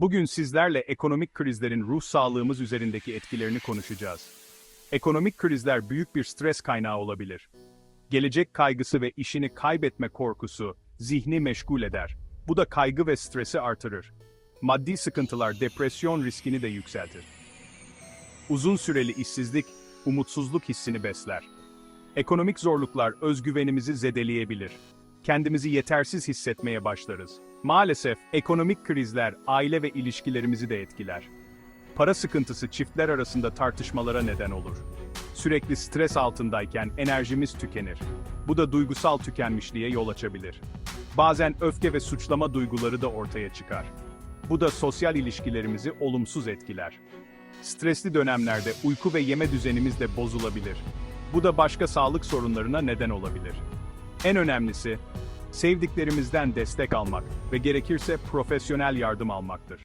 Bugün sizlerle ekonomik krizlerin ruh sağlığımız üzerindeki etkilerini konuşacağız. Ekonomik krizler büyük bir stres kaynağı olabilir. Gelecek kaygısı ve işini kaybetme korkusu zihni meşgul eder. Bu da kaygı ve stresi artırır. Maddi sıkıntılar depresyon riskini de yükseltir. Uzun süreli işsizlik, umutsuzluk hissini besler. Ekonomik zorluklar özgüvenimizi zedeleyebilir. Kendimizi yetersiz hissetmeye başlarız. Maalesef ekonomik krizler aile ve ilişkilerimizi de etkiler. Para sıkıntısı çiftler arasında tartışmalara neden olur. Sürekli stres altındayken enerjimiz tükenir. Bu da duygusal tükenmişliğe yol açabilir. Bazen öfke ve suçlama duyguları da ortaya çıkar. Bu da sosyal ilişkilerimizi olumsuz etkiler. Stresli dönemlerde uyku ve yeme düzenimiz de bozulabilir. Bu da başka sağlık sorunlarına neden olabilir. En önemlisi, sevdiklerimizden destek almak ve gerekirse profesyonel yardım almaktır.